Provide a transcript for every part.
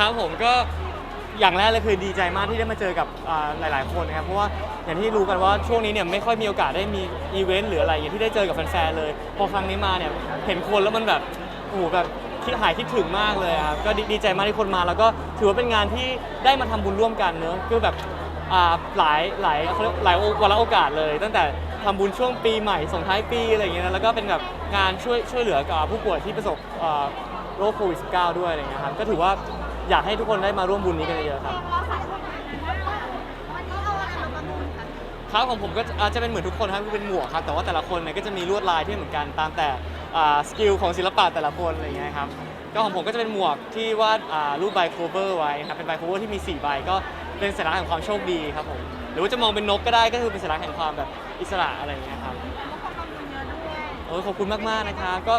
ครับผมก็อย่างแรกเลยคือดีใจมากที่ได้มาเจอกับอ่าหลาย ๆ คนนะครับเพราะว่าอย่างที่รู้กันว่าช่วงนี้เนี่ยไม่ค่อยมีโอกาสได้มีอีเวนต์หรืออะไรอย่างเงี้ยที่ได้เจอกับแฟน ๆ เลยพอครั้งนี้มาเนี่ยเห็นคนแล้วมันแบบโอ้โหแบบคิดหายคิดถึงมากเลยครับก็ดีดีใจมากที่คนมาแล้วก็ถือว่าเป็นงานที่ได้มาทำบุญร่วมกันเนอะคือแบบอ่าหลายหลายเขาเรียกหลายวันละโอกาสเลย ตั้งแต่ทำบุญช่วงปีใหม่ส่งท้ายปีอะไรอย่างเงี้ยนะแล้วก็เป็นแบบงานช่วยช่วยเหลือกับผู้ป่วยที่ประสบอ่า โรคโควิด -19 ด้วยอะไรเงี้ยครับก็ถือว่า อยากให้ทุกคนได้มาร่วมบุญนี้กันเยอะๆครับข้าอะไรมาประมูลครับของผมก็อาจจะเป็นเหมือนทุกคนครับคือเป็นหมวกครับแต่ว่าแต่ละคนเนี่ยก็จะมีลวดลายที่เหมือนกันตามแต่สกิลของศิลปะแต่ละคนอะไรเงี้ยครับก็ของผมก็จะเป็นหมวกที่วาดรูปใบโคเวอร์ไว้ครับเป็นใบโคเวอร์ที่มี4ใบก็เป็นสัญลักษณ์แห่งความโชคดีครับผมหรือว่าจะมองเป็นนกก็ได้ก็คือเป็นสัญลักษณ์แห่งความแบบอิสระอะไรเงี้ยครับเอะด้วยโอ้ยขอบคุณมากๆนะครับก็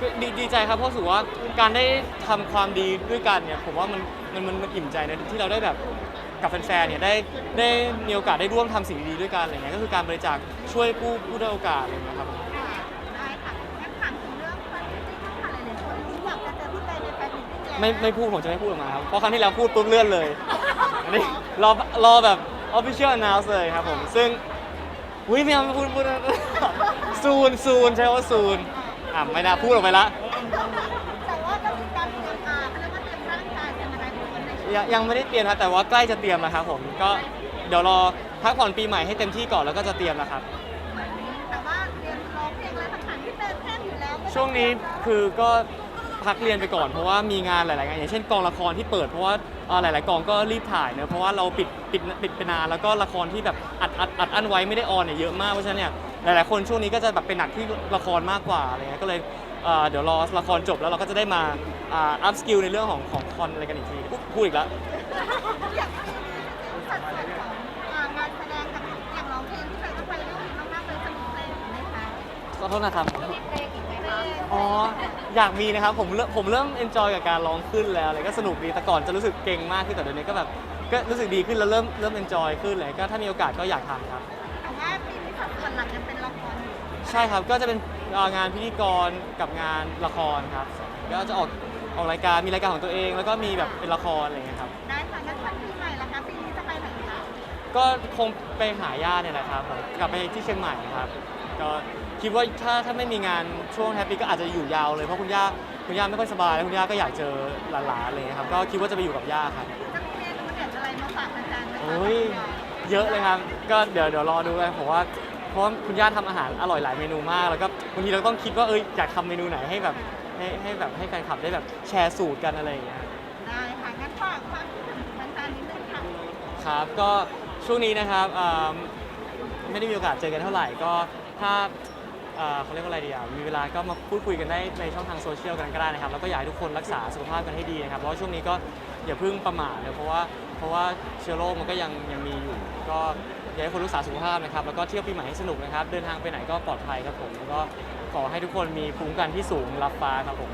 ก็ดีดีใจครับเพราะรู้สึกว่าการได้ทำความดีด้วยกันเนี่ยผมว่ามันมันมันมันอิ่มใจนะที่เราได้แบบกับแฟนๆเนี่ยได้ได้มีโอกาสได้ร่วมทำสิ่งดีๆด้วยกันอะไรเงี้ยก็คือการบริจาคช่วยผู้ผู้ได้อยโอกาสอะไรเงี้ยครับ ได้ค่ะงั้นถามถึงเรื่องแฟนมิตติ้งค่ะหลายๆคนอยากจะเจอพี่เตยในแฟนมิตติ้งแล้วไม่ไม่พูดผมจะไม่พูดออกมาครับ เพราะครั้งที่แล้วพูดปุ๊บเลื่อนเลย อันนี้รอรอแบบ official announce เลยครับผม ซึ่งอุ้ยไม่เอาไม่พูดพูด ซูนซูนใช้คำว่าซูน อ่ะไม่น่าพูดออกไปละแต่ว่าก็มีการเตรียมมาเขาเรียกว่าเตรียมร่างกายเตรียมอะไรของคนในช่วงยังยังไม่ได้เตรียมครับแต่ว่าใกล้จะเตรียมแล้วครับผมก็เดี๋ยวรอพักผ่อนปีใหม่ให้เต็มที่ก่อนแล้วก็จะเตรียมแล้วครับ แต่ว่าเตรียมร้องเพลงอะไรต่างๆที่เตยแท่นอยู่แล้วไม่ต้องช่วงนี้คือก็ พักเรียนไปก่อนเพราะว่ามีงานหลาย ๆ งานอย่างเช่นกองละครที่เปิดเพราะว่าเอ่อหลาย ๆ กองก็รีบถ่ายเนอะเพราะว่าเราปิดปิดปิดไปนานแล้วก็ละครที่แบบอัดอัดอัดอั้นไว้ไม่ได้ออนเนี่ยเยอะมากเพราะฉะนั้นเนี่ยหลาย ๆ คนช่วงนี้ก็จะแบบเป็นหนักที่ละครมากกว่าอะไรเงี้ยก็เลยเอ่อเดี๋ยวรอละครจบแล้วเราก็จะได้มาอัพสกิลในเรื่องของของคอนอะไรกันอีกทีพูดพูดอีกแล้ว อยากให้สัดส่วนของอ่างานแสดงกับอย่างร้องเพลงที่เตยก็ไปเรื่องนี้มากๆเลยจะมีเพลงไหมคะ ขอโทษนะครับมีเพลงอีกไหมคะ อ๋ออยากมีนะครับผมเริ่มผมเริ่มเอนจอยกับการร้องขึ้นแล้วอะไรก็สนุกดีแต่ก่อนจะรู้สึกเก่งมากขึ้นแต่เดี๋ยวนี้ก็แบบก็รู้สึกดีขึ้นแล้วเริ่มเริ่มเอนจอยขึ้นเลยก็ถ้ามีโอกาสก็อยากทำครับ แต่ว่าปีนี้สัดส่วนหลักยังเป็นละครอยู่ใช่ครับก็จะเป็นเอ่องานพิธีกรกับงานละครครับก็จะออกออกรายการมีรายการของตัวเอง แล้วก็มีแบบเป็นละครอะไรอย่างเงี้ยครับได้ค่ะงั้นวันปีใหม่ละคะปีนี้จะไปไหนคะก็คงไปหาญาติเนี่ยแหละครับผมกลับไปที่เชียงใหม่ครับก็ คิดว่าถ้าถ้าไม่มีงานช่วงแฮปปี้ก็อาจจะอยู่ยาวเลยเพราะคุณย่าคุณย่าไม่ค่อยสบายแล้วคุณย่าก็อยากเจอหลานๆอะไรเลยครับก็คิดว่าจะไปอยู่กับย่าครับจะมีเมนูเด็ดอะไรมาฝากแฟนๆไหมคะโอ้ยเยอะเลยครับก็เดี๋ยวเดี๋ยวรอดูกันผมว่าเพราะว่าคุณย่าทำอาหารอร่อยหลายเมนูมากแล้วก็บางทีเราต้องคิดว่าเอยอยากทำเมนูไหนให้แบบให้ให้แบบให้แฟนคลับได้แบบแชร์สูตรกันอะไรอย่างเงี้ยได้ค่ะงั้นฝากฝากถึงแฟนๆนิดนึงค่ะครับก็ช่วงนี้นะครับอ่าไม่ได้มีโอกาสเจอกันเท่าไหร่ก็ถ้า อ่าเขาเรียกว่าอะไรดีอะมีเวลาก็มาพูดคุยกันได้ในช่องทางโซเชียลกันก็ได้นะครับแล้วก็อยากให้ทุกคนรักษาสุขภาพกันให้ดีนะครับเพราะว่าช่วงนี้ก็อย่าเพิ่งประมาทเลยเพราะว่าเพราะว่าเชื้อโรคมันก็ยังยังมีอยู่ ก็อยากให้คนรักษาสุขภาพนะครับแล้วก็เที่ยวปีใหม่ให้สนุกนะครับเดินทางไปไหนก็ปลอดภัยครับผมแล้วก็ขอให้ทุกคนมีภูมิคุ้มกันที่สูงรับฟ้าครับผม